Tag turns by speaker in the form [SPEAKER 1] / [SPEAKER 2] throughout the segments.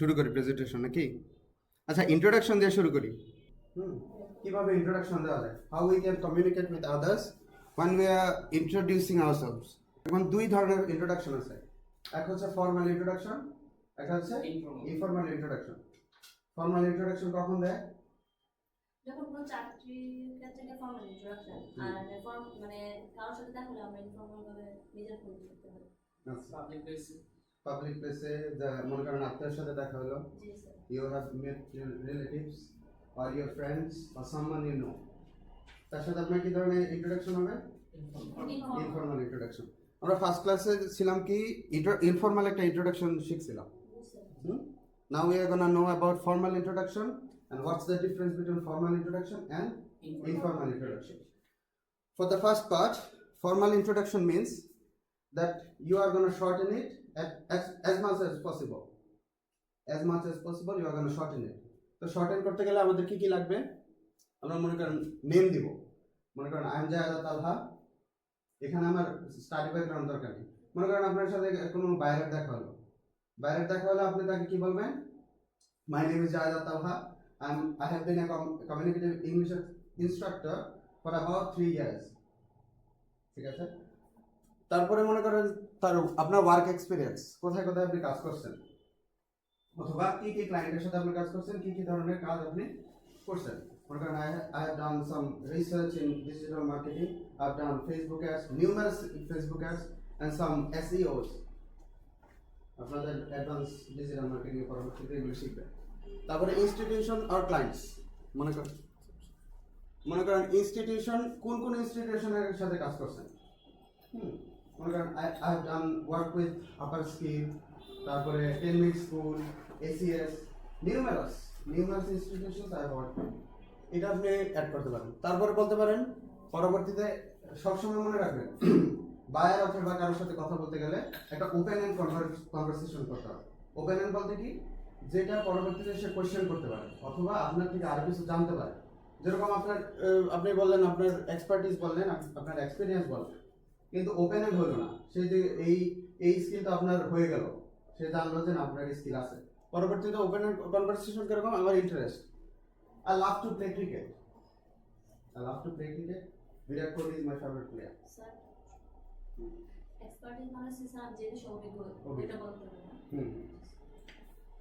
[SPEAKER 1] শুরু করি প্রেজেন্টেশন নাকি? আচ্ছা ইন্ট্রোডাকশন দিয়ে শুরু করি। হুম কীভাবে ইন্ট্রোডাকশন দেওয়া যায়? How we can communicate with others when we are introducing ourselves এখন দুই ধরনের ইন্ট্রোডাকশন আছে। এক হচ্ছে ফর্মাল ইন্ট্রোডাকশন একটা হচ্ছে ইনফর্মাল ইন্ট্রোডাকশন ফর্মাল ইন্ট্রোডাকশন কখন দেয়?
[SPEAKER 2] যখন কোনো চাকরির ক্ষেত্রে ফর্মাল ইন্ট্রোডাকশন আর ফর্ম মানে কারোর সাথে দেখা হলে আমরা ইনফর্মাল ভাবে নিজের পরিচয় করতে পারি।
[SPEAKER 3] পাবলিক প্লেসে
[SPEAKER 1] মনে করেন আত্মীয়ের সাথে দেখা হলো have met your relatives or your friends or someone you know তার সাথে আপনার কি ধরনের ইন্ট্রোডাকশন হবে
[SPEAKER 2] Informal.
[SPEAKER 1] ইনফর্মাল ইন্ট্রোডাকশন আমরা ফার্স্ট ক্লাসে ছিলাম কি ইনফর্মাল একটা introduction শিখছিলাম now we are gonna know about formal introduction and what's the difference between formal introduction and informal introduction for the first part formal introduction means that you are going to shorten it at, as, as much as possible. As much as possible you are going to shorten it. তো shorten করতে গেলে আমাদের কি কি লাগবে? আমরা মনে করেন নেম দিব। মনে করেন আই এম জায়দা তালহা এখানে আমার স্টাডি ব্যাকগ্রাউন্ড দরকার নেই। মনে করেন আপনার সাথে কোনো বাইরের দেখা হলো। বাইরের দেখা হলে আপনি তাকে কি বলবেন? My name is Zayda Talha I I have been a communicative English instructor for about three years ঠিক আছে? তারপরে মনে করেন তার আপনার ওয়ার্ক এক্সপিরিয়েন্স কোথায় কোথায় আপনি কাজ করছেন? অথবা কি কি ক্লায়েন্টের সাথে আপনি কাজ করছেন, কি কি ধরনের কাজ আপনি করছেন? মনে করেন I I have done some research in digital marketing I done Facebook ads numerous Facebook ads and some SEOs আপনাদের অ্যাডভান্স ডিজিটাল মার্কেটিং এর পরবর্তীতে এগুলো শিখবেন। তারপরে ইনস্টিটিউশন আর ক্লায়েন্টস মনে করেন। মনে করেন ইনস্টিটিউশন কোন কোন ইনস্টিটিউশনের সাথে কাজ করছেন? হুম। মনে করেন I I done work with upper skill তারপরে technique school ACS numerous numerous institution I work এটা আপনি অ্যাড করতে পারেন। তারপরে বলতে পারেন, পরবর্তীতে সবসময় মনে রাখবেন বায়ার অথবা কারোর সাথে কথা বলতে গেলে একটা ওপেন এন্ড কনভারসেশন করতে হবে। ওপেন এন্ড বলতে কি? যেটা পরবর্তীতে সে কোয়েশ্চেন করতে পারে, অথবা আপনার থেকে আরও কিছু জানতে পারে। যেরকম আপনার আপনি বললেন, আপনার এক্সপার্টিস বললেন আপনার এক্সপিরিয়েন্স বললেন। কিন্তু ওপেন এন্ড হলো না। সেই যে এই এই স্কিলটা আপনার হয়ে গেল সে জানলো যে না আপনার স্কিল আছে। পরবর্তীতে ওপেন এন্ড কনভারসেশন কীরকম? আমার interest I love to play cricket I love to play cricket Virat Kohli is my favourite player
[SPEAKER 2] মানে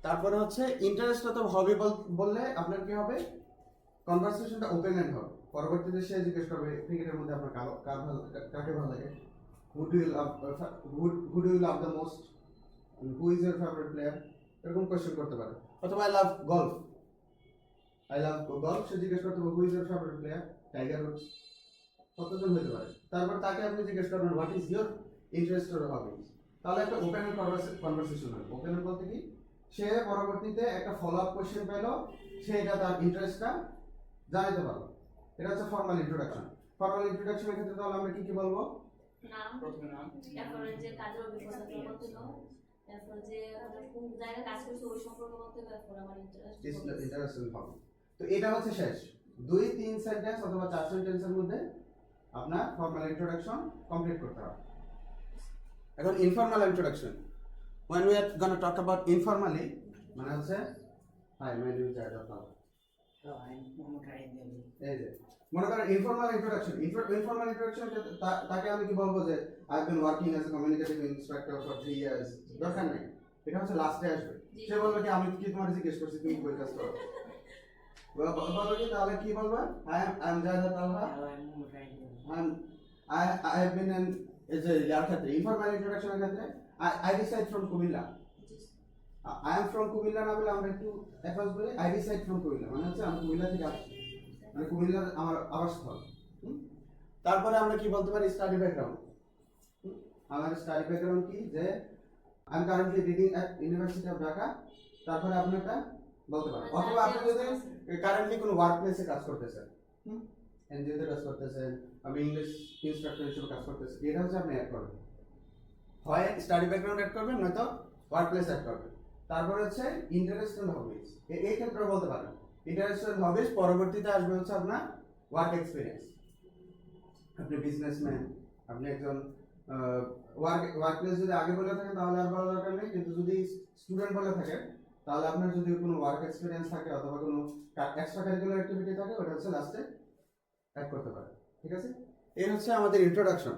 [SPEAKER 1] তারপরে হচ্ছে ইন্টারেস্ট তো হবি বললে আপনার কি হবে? কনভারসেশনটা ওপেন এন্ড হবে। পরবর্তীতে সে জিজ্ঞেস করবে ক্রিকেটের মধ্যে আপনার কাকে ভালো লাগে? Who do you love who do you love the most who is your favourite player এরকম কোয়েশ্চেন করতে পারে। অথবা I love golf I love golf সে জিজ্ঞেস করতে পারে who is your favourite player Tiger Woods কতজন হতে পারে। তারপর তাকে আপনি জিজ্ঞেস করবেন what is your interest or hobbies তাহলে একটা ওপেন কনভারসেশন হবে। ওপেন বলতে কি, সে পরবর্তীতে একটা ফলো আপ কোশ্চেন পেল, সে এটা তার ইন্টারেস্টটা জানাতে পারল। এটা হচ্ছে ফর্মাল ইন্ট্রোডাকশন ফর্মাল ইন্ট্রোডাকশনের ক্ষেত্রে তাহলে আমরা কি কি বলব?
[SPEAKER 2] নাম
[SPEAKER 3] প্রথমে নাম।
[SPEAKER 2] তারপরে যে কাজের অভিজ্ঞতা বলতে হবে তারপরে যে কোন জায়গায় কাজ করছি ওই সম্পর্কে বলতে হবে তারপর আমার ইন্টারেস্ট
[SPEAKER 1] ইন্টারেস্টেড হবে তো এটা হচ্ছে শেষ। দুই তিন সেন্টেন্স অথবা চার সেন্টেন্সের মধ্যে আপনার ফর্মাল ইন্ট্রোডাকশন কমপ্লিট করতে হবে। এখন informal introduction when we are going to talk about informally মানে হচ্ছে hi my name is Zayda এই যে মনে করেন ইনফর্মাল ইন্ট্রোডাকশন ইনফর্মাল ইন্ট্রোডাকশন তাকে আমি কি বলব যে I been working as a communicative instructor for three years দরকার নেই। এটা হচ্ছে লাস্টে আসবে। সে বলবে কি আমি কি তোমার জিজ্ঞেস করছি তুমি বই কাজ করো? বলবে কি তাহলে কি বলবে? I um I am Zayda Talha
[SPEAKER 3] I
[SPEAKER 1] I have been যে ইয়ার ক্ষেত্রে ইনফর্মাল ইন্ট্রোডাকশনের ক্ষেত্রে I I decide from Comilla I am from Comilla না বলে আমরা একটু অ্যাডভান্স বলি আই ডিসাইড ফ্রম কুমিল্লা মানে হচ্ছে আমি কুমিল্লা থেকে আসছি। মানে কুমিল্লার আমার আবাসস্থল? তারপরে আমরা কি বলতে পারি? স্টাডি ব্যাকগ্রাউন্ড আমার স্টাডি ব্যাকগ্রাউন্ড কি? যে I am currently reading at university of Dhaka তারপরে আপনি একটা বলতে পারেন। অথবা আপনি যদি কারেন্টলি কোনো ওয়ার্ক প্লেসে কাজ করতেছেন হুম? এনজিওতে কাজ করতেছেন আমি ইংলিশ ইনস্ট্রাক্টর হিসেবে কাজ করতেছি এটা হচ্ছে আপনি অ্যাড করবেন। হয় স্টাডি ব্যাকগ্রাউন্ড অ্যাড করবেন নয়তো ওয়ার্ক প্লেস অ্যাড করবেন। তারপরে হচ্ছে ইন্টারেস্ট এন্ড হবিজ এই ক্ষেত্রে বলতে পারেন। ইন্টারেস্ট এন্ড হবিজ পরবর্তীতে আসবে হচ্ছে আপনার ওয়ার্ক এক্সপিরিয়েন্স আপনি বিজনেসম্যান আপনি একজন ওয়ার্ক ওয়ার্ক প্লেস যদি আগে বলে থাকেন তাহলে আর বলার দরকার নেই। কিন্তু যদি স্টুডেন্ট বলে থাকেন তাহলে আপনার যদি কোনো ওয়ার্ক এক্সপিরিয়েন্স থাকে অথবা কোনো এক্সট্রা কারিকুলার অ্যাক্টিভিটি থাকে, ওটা হচ্ছে লাস্টে অ্যাড করতে পারেন। ঠিক আছে? এই হচ্ছে আমাদের ইন্ট্রোডাকশন